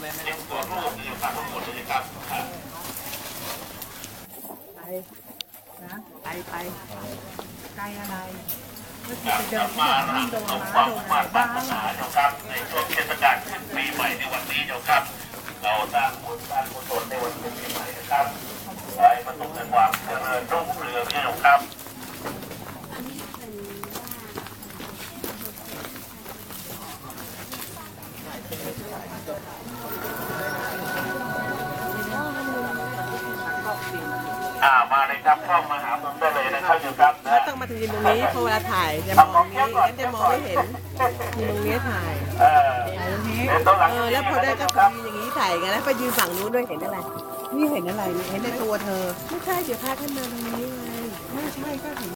ไม่นะไปนะไปไปใกล้อะไรเมื่อกี้ไปเดินที่ไหนมีโดนมาโดนอะไรบ้างครับในช่วงเทศกาลขึ้นปีใหม่ในวันนี้เจ้าครับ เราสร้างบุญสร้างกุศลในวันขึ้นปีใหม่นะครับไปประสบแต่ความเจริญรุ่งเรืองเนี่ครับ อ่ามาเลยครับเข้ามาหาผมได้เลยนะครับเจ้าครับก็ต้องมายืนตรงนี้เพราะเวลาถ่ายจะมองนี้งั้นจะมองไม่เห็นยืนตรงนี้ถ่ายเออตรงนี้เดี๋ยวต้องหลังเออแล้วพอได้ก็ครับยืนอย่างนี้ถ่ายกันแล้วไปยืนฝั่งนู้นด้วยเห็นอะไร นี่เห็นอะไรนี่เห็นในตัวเธอ ไม่ใช่เดี๋ยวพาขึ้นมาตรงนี้ไงไม่ใช่ก็เห็น